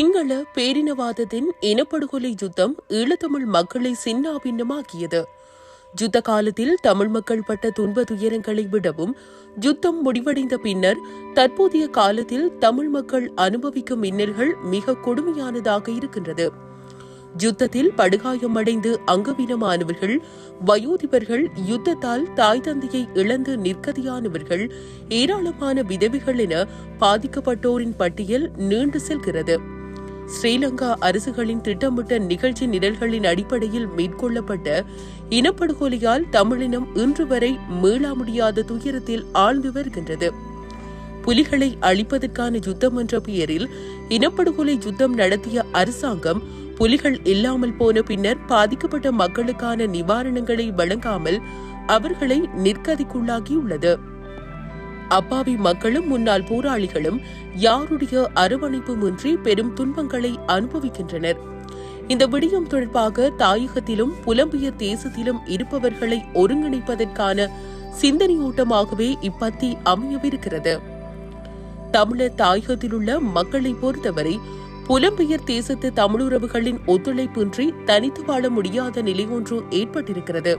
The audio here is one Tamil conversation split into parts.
சிங்கள பேரினவாதத்தின் இனப்படுகொலை யுத்தம் ஈழத்தமிழ் மக்களை சின்னாபின்னமாக்கியது. யுத்த காலத்தில் தமிழ் மக்கள் பட்ட துன்ப துயரங்களை விடவும் யுத்தம் முடிவடைந்த பின்னர் தற்போதைய காலத்தில் தமிழ் மக்கள் அனுபவிக்கும் இன்னல்கள் மிக கொடுமையானதாக இருக்கின்றது. யுத்தத்தில் படுகாயமடைந்து அங்கவீனமானவர்கள் வயோதிபர்கள் யுத்தத்தால் தாய் தந்தையை இழந்து நிற்கதியானவர்கள் ஏராளமான விதவிகள் என பாதிக்கப்பட்டோரின் பட்டியல் நீண்டு செல்கிறது. ஸ்ரீலங்கா அரசுகளின் திட்டமிட்ட நிகழ்ச்சி நிரல்களின் அடிப்படையில் மேற்கொள்ளப்பட்ட இனப்படுகொலையால் தமிழினம் இன்று வரை மீளா முடியாத துயரத்தில் ஆழ்ந்து வருகின்றது. புலிகளை அழிப்பதற்கான யுத்தம் என்ற பெயரில் இனப்படுகொலை யுத்தம் நடத்திய அரசாங்கம் புலிகள் இல்லாமல் போன பின்னர் பாதிக்கப்பட்ட மக்களுக்கான நிவாரணங்களை வழங்காமல் அவர்களை நிற்கதிக்குள்ளாகியுள்ளது. அப்பாவி மக்களும் முன்னாள் போராளிகளும் யாருடைய அரவணைப்புமின்றி பெரும் துன்பங்களை அனுபவிக்கின்றனர். இந்த விடயம் தொடர்பாக தாயகத்திலும் புலம்பெயர் தேசத்திலும் இருப்பவர்களை ஒருங்கிணைப்பதற்கான சிந்தனையூட்டமாகவே இப்பத்தி அமையவிருக்கிறது. தமிழர் தாயகத்திலுள்ள மக்களை பொறுத்தவரை புலம்பெயர் தேசத்து தமிழுறவுகளின் ஒத்துழைப்பின்றி தனித்து வாழ முடியாத நிலை ஒன்று ஏற்பட்டிருக்கிறது.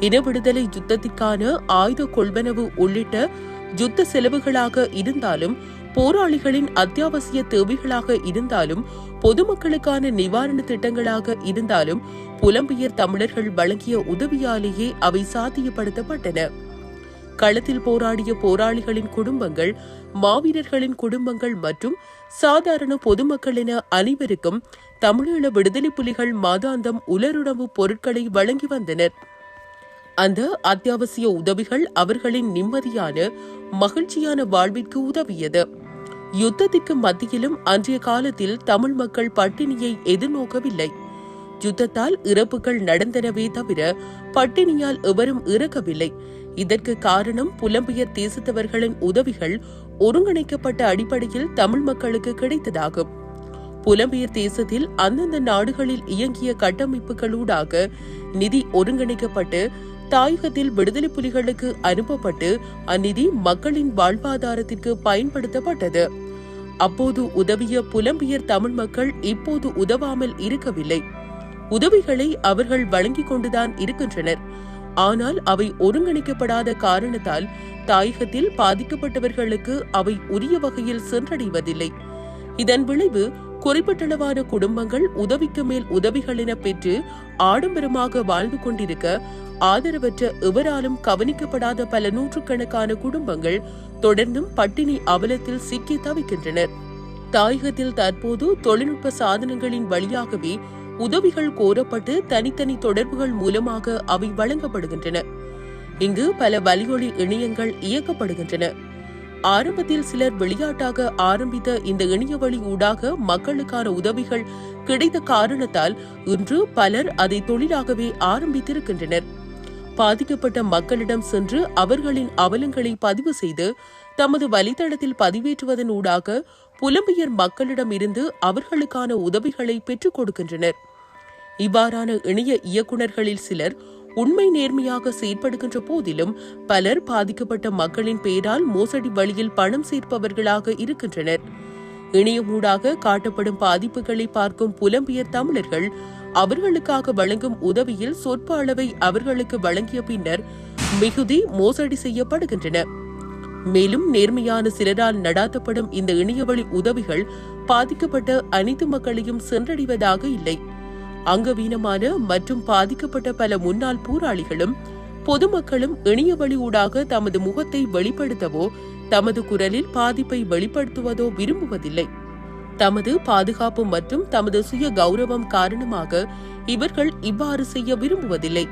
இன விடுதலை யுத்தத்திற்கான ஆயுத கொள்வனவு உள்ளிட்ட யுத்த செலவுகளாக இருந்தாலும் போராளிகளின் அத்தியாவசிய தேவைகளாக இருந்தாலும் பொதுமக்களுக்கான நிவாரண திட்டங்களாக இருந்தாலும் புலம்பெயர் தமிழர்கள் வழங்கிய உதவியாலேயே அவை சாத்தியப்படுத்தப்பட்டன. களத்தில் போராடிய போராளிகளின் குடும்பங்கள் மாவீரர்களின் குடும்பங்கள் மற்றும் சாதாரண பொதுமக்கள் என அனைவருக்கும் தமிழீழ விடுதலை புலிகள் மாதாந்தம் உலருணவு பொருட்களை வழங்கி வந்தனர். அந்த அத்தியாவசிய உதவிகள் அவர்களின் நிம்மதியான மகிழ்ச்சியான வாழ்விற்கு உதவியது. யுத்தத்திற்கு மத்தியிலும் அன்றைய காலத்தில் தமிழ் மக்கள் பட்டினியை எதிர்நோக்கவில்லை. யுத்தத்தால் இறப்புகள் நடந்தனவே தவிர பட்டினியால் எவரும் இறக்கவில்லை. இதற்கு காரணம் புலம்பெயர் தேசத்தவர்களின் உதவிகள் ஒருங்கிணைக்கப்பட்ட அடிப்படையில் தமிழ் மக்களுக்கு கிடைத்ததாகும். புலம்பெயர் தேசத்தில் அந்தந்த நாடுகளில் இயங்கிய கட்டமைப்புகளூடாக நிதி ஒருங்கிணைக்கப்பட்டு தாயகத்தில் விடுதலை புலிகளுக்கு அனுப்பப்பட்டு அந்நிதி மக்களின் வாழ்வாதாரத்திற்கு பயன்படுத்தப்பட்டது. அப்போது உதவிய புலம்பியர் தமிழ் மக்கள் இப்போது உதவாமல் இருக்கவில்லை. உதவிகளை அவர்கள் வழங்கிக் கொண்டுதான் இருக்கின்றனர். ஆனால் அவை ஒருங்கிணைக்கப்படாத காரணத்தால் தாயகத்தில் பாதிக்கப்பட்டவர்களுக்கு அவை உரிய வகையில் சென்றடைவதில்லை. இதன் விளைவு குறிப்பிட்டளவான குடும்பங்கள் உதவிக்கு மேல் உதவிகள் என பெற்று ஆடம்பரமாக வாழ்ந்து கொண்டிருக்க ஆதரவற்ற எவராலும் கவனிக்கப்படாத பல நூற்றுக்கணக்கான குடும்பங்கள் தொடர்ந்தும் பட்டினி அவலத்தில் சிக்கி தவிக்கின்றனர். தாயகத்தில் தற்போது தொழில்நுட்ப சாதனங்களின் வழியாகவே உதவிகள் கோரப்பட்டு தனித்தனி தொடர்புகள் மூலமாக அவை வழங்கப்படுகின்றன. இங்கு பல வலியொலி இணையங்கள் இயக்கப்படுகின்றன. ஆரம்பத்தில் சிலர் விளையாட்டாக ஆரம்பித்த இந்த இணைய வழி ஊடாக மக்களுக்கான உதவிகள் கிடைத்த காரணத்தால் இன்று பலர் அதை தொழிலாகவே ஆரம்பித்திருக்கின்றனர். பாதிக்கப்பட்ட மக்களிடம் சென்று அவர்களின் அவலங்களை பதிவு செய்து தமது வலைதளத்தில் பதிவேற்றுவதன் ஊடாக புலம்பெயர் மக்களிடம் இருந்து அவர்களுக்கான உதவிகளை பெற்றுக் கொடுக்கின்றனர். இவ்வாறான இணைய இயக்குநர்களில் சிலர் உண்மை நேர்மையாக செயற்படுகின்ற போதிலும் பலர் பாதிக்கப்பட்ட மக்களின் பெயரால் மோசடி வழியில் பணம் சேர்ப்பவர்களாக இருக்கின்றனர். இணையமூடாக காட்டப்படும் பாதிப்புகளை பார்க்கும் புலம்பெயர் தமிழர்கள் அவர்களுக்காக வழங்கும் உதவியில் சொற்ப அளவை அவர்களுக்கு வழங்கிய பின்னர் மிகுதி மோசடி செய்யப்படுகின்றன. மேலும் நேர்மையான சிலரால் நடாத்தப்படும் இந்த இணையவழி உதவிகள் பாதிக்கப்பட்ட அனைத்து மக்களையும் சென்றடைவதாக இல்லை. அங்கவீனமான மற்றும் பாதிக்கப்பட்ட பல முன்னாள் போராளிகளும் பொதுமக்களும் இணையவழி ஊடாக தமது முகத்தை வெளிப்படுத்தவோ தமது குரலில் பாதிப்பை வெளிப்படுத்துவதோ விரும்புவதில்லை. தமது பாதுகாப்பு மற்றும் தமது சுய கௌரவம் காரணமாக இவர்கள் இவ்வாறு செய்ய விரும்புவதில்லை.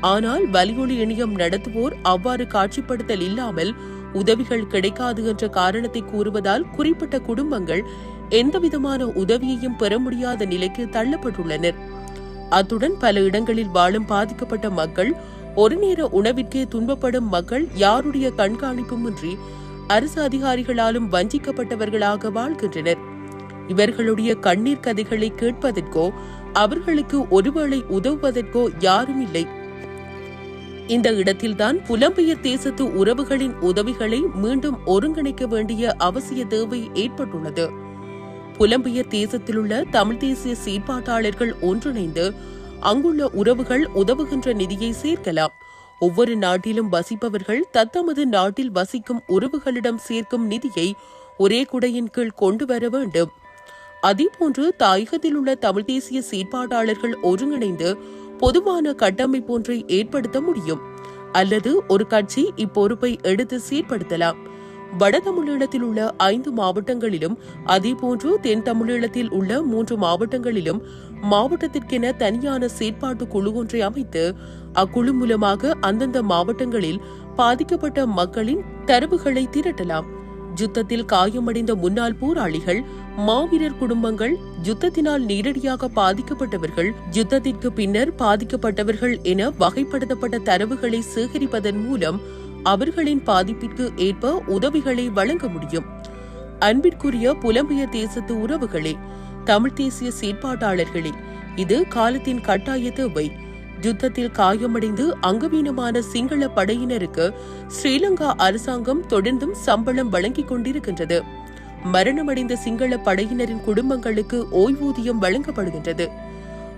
ஆனால் வலியொலி இணையம் நடத்துவோர் அவ்வாறு காட்சிப்படுத்தல் இல்லாமல் உதவிகள் கிடைக்காது என்ற காரணத்தை கூறுவதால் குறிப்பிட்ட குடும்பங்கள் எந்தவிதமான உதவியையும் பெற முடியாத நிலைக்கு தள்ளப்பட்டுள்ளனர். அத்துடன் பல இடங்களில் வாழும் பாதிக்கப்பட்ட மக்கள் ஒரு நேர உணவிற்கே துன்பப்படும் மக்கள் யாருடைய கண்காணிப்புமின்றி அரசு அதிகாரிகளாலும் வஞ்சிக்கப்பட்டவர்களாக வாழ்கின்றனர். இவர்களுடைய கண்ணீர் கதைகளை கேட்பதற்கோ அவர்களுக்கு ஒருவேளை உதவுவதற்கோ யாரும் இல்லை. இந்த இடத்தில்தான் புலம்பெயர் தேசத்து உறவுகளின் உதவிகளை மீண்டும் ஒருங்கிணைக்க வேண்டிய அவசிய தேவை ஏற்பட்டுள்ளது. புலம்பெயர் தேசத்திலுள்ள தமிழ் தேசிய செயற்பாட்டாளர்கள் ஒன்றிணைந்து அங்குள்ள உறவுகள் உதவுகின்ற நிதியை சேர்க்கலாம். ஒவ்வொரு நாட்டிலும் வசிப்பவர்கள் தத்தமது நாட்டில் வசிக்கும் உறவுகளிடம் சேர்க்கும் நிதியை ஒரே குடையின் கீழ் கொண்டு வர வேண்டும். அதேபோன்று தாயகத்தில் உள்ள தமிழ் தேசிய செயற்பாட்டாளர்கள் ஒருங்கிணைந்து பொதுவான கட்டமைப்பு ஒன்றை ஏற்படுத்த முடியும். அல்லது ஒரு கட்சி இப்பொறுப்பை எடுத்து சீர்படுத்தலாம். வட தமிழீழத்தில் உள்ள ஐந்து மாவட்டங்களிலும் அதேபோன்று தென் தமிழீழத்தில் உள்ள மூன்று மாவட்டங்களிலும் மாவட்டத்திற்கென தனியான செயற்பாட்டு குழு ஒன்றை அமைத்து அக்குழு மூலமாக அந்தந்த மாவட்டங்களில் பாதிக்கப்பட்ட மக்களின் தரவுகளை திரட்டலாம். யுத்தத்தில் காயமடைந்த முன்னாள் போராளிகள் மாவீரர் குடும்பங்கள் யுத்தத்தினால் நேரடியாக பாதிக்கப்பட்டவர்கள் யுத்தத்திற்கு பின்னர் பாதிக்கப்பட்டவர்கள் என வகைப்படுத்தப்பட்ட தரவுகளை சேகரிப்பதன் மூலம் அவர்களின் பாதிப்பிற்கு ஏற்ப உதவிகளை வழங்க முடியும். அன்பிற்குரிய புலம்பெயர் தேசத்து உறவுகளே தமிழ் தேசிய செயற்பாட்டாளர்களே இது காலத்தின் கட்டாய தேவை. யுத்தத்தில் காயமடைந்து அங்கவீனமான சிங்கள படையினருக்கு ஸ்ரீலங்கா அரசாங்கம் தொடர்ந்தும் சம்பளம் வழங்கிக் கொண்டிருக்கின்றது. மரணமடைந்த சிங்கள படையினரின் குடும்பங்களுக்கு ஓய்வூதியம் வழங்கப்படுகின்றது.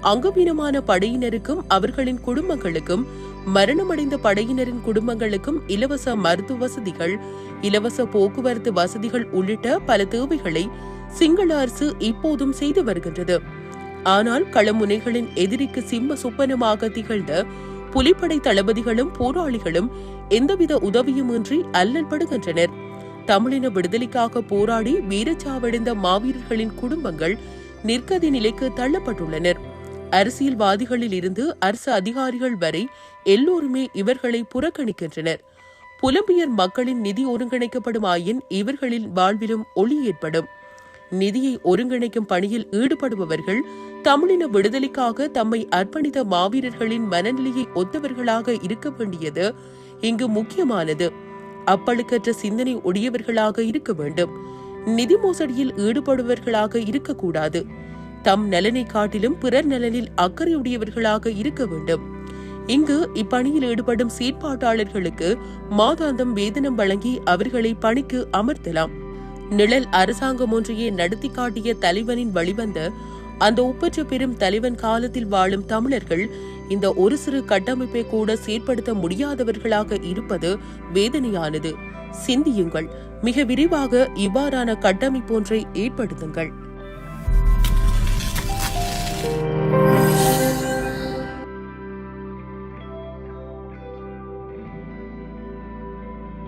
அங்கவீனமான படையினருக்கும் அவர்களின் குடும்பங்களுக்கும் மரணமடைந்த படையினரின் குடும்பங்களுக்கும் இலவச மருத்துவ வசதிகள் இலவச போக்குவரத்து வசதிகள் உள்ளிட்ட பல தேவைகளை சிங்கள அரசு இப்போதும் செய்து வருகின்றது. ஆனால் களமுனைகளின் எதிரிக்கு சிம்ம சொப்பனமாக திகழ்ந்த புலிப்படை தளபதிகளும் போராளிகளும் எந்தவித உதவியுமின்றி அல்லல்படுகின்றனர் தமிழின விடுதலைக்காக போராடி வீரச்சாவடைந்த மாவீரர்களின் குடும்பங்கள் நிற்கதி நிலைக்கு தள்ளப்பட்டுள்ளனர். அரசியல்வாதிகளில் இருந்து அரசு அதிகாரிகள் வரை எல்லோருமே இவர்களை புறக்கணிக்கின்றனர். புலம்பியர் மக்களின் நிதி ஒருங்கிணைக்கப்படுமாயின் இவர்களின் வாழ்விலும் ஒளி ஏற்படும். நிதியை ஒருங்கிணைக்கும் பணியில் ஈடுபடுபவர்கள் தமிழின விடுதலைக்காக தம்மை அர்ப்பணித்த மாவீரர்களின் மனநிலையை ஒத்தவர்களாக இருக்க வேண்டியது இங்கு முக்கியமானது. அப்பழுக்கற்ற சிந்தனை உடையவர்களாக இருக்க வேண்டும். நிதி மோசடியில் ஈடுபடுபவர்களாக இருக்கக்கூடாது. தம் நலனை காட்டிலும் பிறர் நலனில் அக்கறையுடையவர்களாக இருக்க வேண்டும். இங்கு இப்பணியில் ஈடுபடும் சீட்பாட்டாளர்களுக்கு மாதாந்தம் வேதனம் வழங்கி அவர்களை பணிக்கு அமர்த்தலாம். நிழல் அரசாங்கம் ஒன்றையே நடத்தி காட்டிய தலைவனின் வழிவந்த அந்த ஒப்பற்ற பெரும் தலைவன் காலத்தில் வாழும் தமிழர்கள் இந்த ஒரு சிறு கட்டமைப்பை கூட செயற்படுத்த முடியாதவர்களாக இருப்பது வேதனையானது. சிந்தியுங்கள். மிக விரிவாக இவ்வாறான கட்டமைப்பு ஒன்றை ஏற்படுத்துங்கள்.